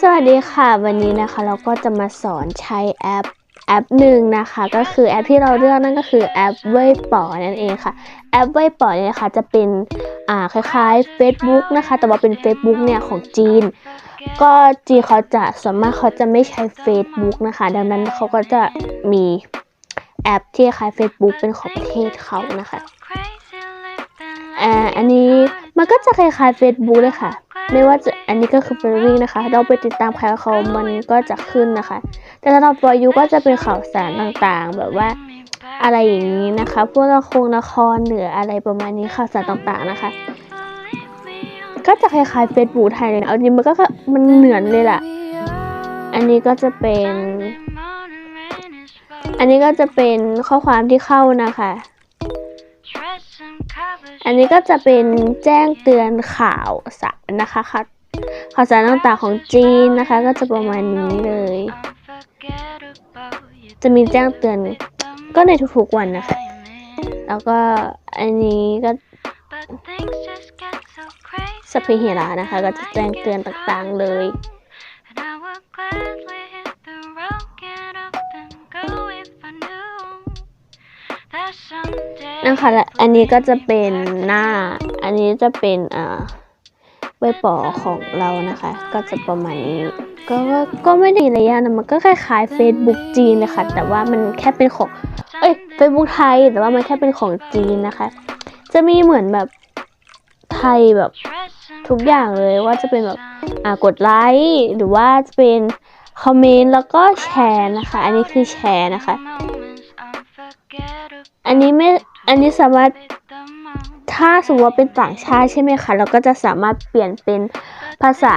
สวัสดีค่ะ วันนี้นะคะเราก็จะมาสอนใช้แอปแอปหนึ่งนะคะ ก็คือแอปที่เราเลือกนั่นก็คือแอปเว่ยป๋อนั่นเองค่ะ แอปเว่ยป๋อเนี่ยนะคะจะเป็นอ่าคล้ายๆ Facebook นะคะ แต่ว่าเป็น Facebook เนี่ยของจีน ก็จีนเขาจะส่วนมากเขาจะไม่ใช้ Facebook นะคะ ดังนั้นเขาก็จะมีแอปที่คล้าย Facebook เป็นของประเทศเขานะคะอ่าอันนี้มันก็จะคล้ายๆ Facebook เลยค่ะ ไม่ว่าจะอันนี้ก็คือเป็นวิ่งนะคะ เราไปติดตามใครเขามันก็จะขึ้นนะคะ แต่สำหรับวายูก็จะเป็นข่าวสารต่างๆ แบบว่าอะไรอย่างนี้นะคะ พวกละครละครเหนืออะไรประมาณนี้ข่าวสารต่างๆนะคะ ก็จะคล้ายๆ Facebook ไทยเลยนะเอาจริงมันก็มันเหมือนเลยล่ะ อันนี้ก็จะเป็น อันนี้ก็จะเป็นข้อความที่เข้านะคะ อันนี้ก็จะเป็นแจ้งเตือนข่าวสารนะคะค่ะข่าวสารต่างๆของจีนนะคะ ก็จะประมาณนี้เลย จะมีแจ้งเตือนก็ในทุกๆวันนะคะ แล้วก็อันนี้ก็สพเพเหระนะคะ ก็จะแจ้งเตือนต่างๆเลย นะคะและอันนี้ก็จะเป็นหน้า อันนี้จะเป็นอ่าเว็บปอของเรานะคะ ก็จะประมาณนี้ก็ก็ก็ไม่ได้ระยะนะมันก็คล้ายๆ Facebook จีนนะคะ แต่ว่ามันแค่เป็นของ เอ้ย Facebook ไทย แต่ว่ามันแค่เป็นของจีนนะคะ จะมีเหมือนแบบไทยแบบทุกอย่างเลยว่าจะเป็นแบบอ่ากดไลค์หรือว่าจะเป็นคอมเมนต์แล้วก็แชร์นะคะ อันนี้คือแชร์นะคะ อันนี้ไม่ อันนี้สามารถถ้าสมมติว่าเป็นต่างชาติใช่ไหมคะ เราก็จะสามารถเปลี่ยนเป็นภาษา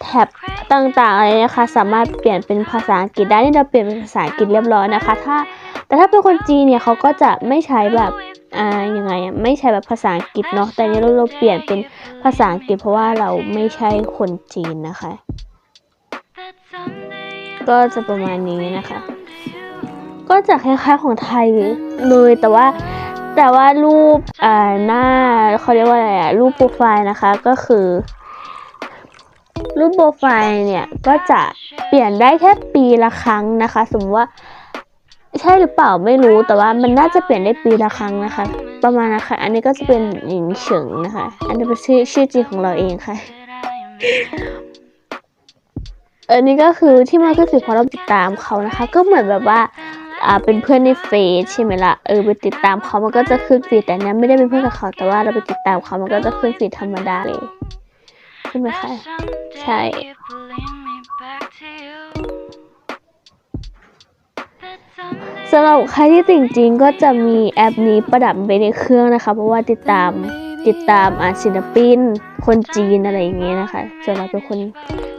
แท็บต่างๆอะไรนะคะ สามารถเปลี่ยนเป็นภาษาอังกฤษได้นี่เราเปลี่ยนเป็นภาษาอังกฤษเรียบร้อยนะคะ ถ้าแต่ถ้าเป็นคนจีนเนี่ยเขาก็จะไม่ใช้แบบอ่ายังไงไม่ใช้แบบภาษาอังกฤษเนาะแต่นี้เราเราเปลี่ยนเป็นภาษาอังกฤษเพราะว่าเราไม่ใช่คนจีนนะคะ ก็จะประมาณนี้นะคะ ก็จะคล้ายๆของไทยเลยแต่ว่า แต่ว่ารูปอ่าหน้าเขาเรียกว่าอะไรอะรูปโปรไฟล์นะคะก็คือ รูปโปรไฟล์เนี่ยก็จะเปลี่ยนได้แค่ปีละครั้งนะคะ สมมติว่าใช่หรือเปล่าไม่รู้แต่ว่ามันน่าจะเปลี่ยนได้ปีละครั้งนะคะ ประมาณนะคะ อันนี้ก็จะเป็นหญิงเฉิงนะคะ อันนี้เป็นชื่อชื่อจริงของเราเองค่ะอันนี้ก็คือที่มาก็คือเพราะเราติดตามเขานะคะ ก็เหมือนแบบว่า อ่าเป็นเพื่อนในเฟซใช่ไหมล่ะเออไปติดตามเขามันก็จะขึ้นฟีดแต่เนี้ยไม่ได้เป็นเพื่อนกับเขาแต่ว่าเราไปติดตามเขามันก็จะขึ้นฟีดธรรมดาเลยใช่ไหมคะใช่สำหรับใครที่จริงๆก็จะมีแอปนี้ประดับไว้ในเครื่องนะคะ เพราะว่าติดตามติดตามอ่าศิลปิน คนจีนอะไรอย่างเงี้ยนะคะส่วนเราเป็นคน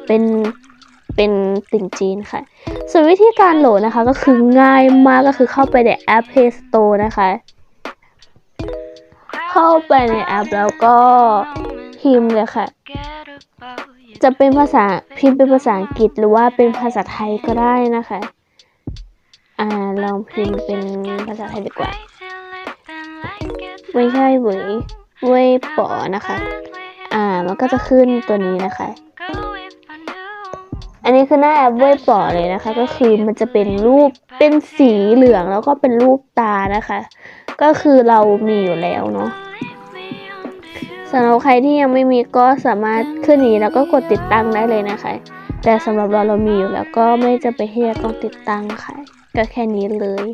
เป็น เป็นติ่งจีนค่ะ ส่วนวิธีการโหลดนะคะก็คือง่ายมากก็คือเข้าไปในแอป Play Store นะคะ เข้าไปในแอปแล้วก็พิมพ์เลยค่ะ จะเป็นภาษาพิมพ์เป็นภาษาอังกฤษหรือว่าเป็นภาษาไทยก็ได้นะคะ อ่าลองพิมพ์เป็นภาษาไทยดีกว่า ไม่ใช่เว้ยเว้ยป๋อนะคะ อ่ามันก็จะขึ้นตัวนี้นะคะ อันนี้คือหน้าแอปเว้ยป๋อเลยนะคะ ก็คือมันจะเป็นรูปเป็นสีเหลืองแล้วก็เป็นรูปตานะคะ ก็คือเรามีอยู่แล้วเนาะสำหรับใครที่ยังไม่มีก็สามารถขึ้นนี้แล้วก็กดติดตั้งได้เลยนะคะ แต่สำหรับเราเรามีอยู่แล้วก็ไม่จะไปที่จะต้องติดตั้งค่ะ ก็แค่นี้เลย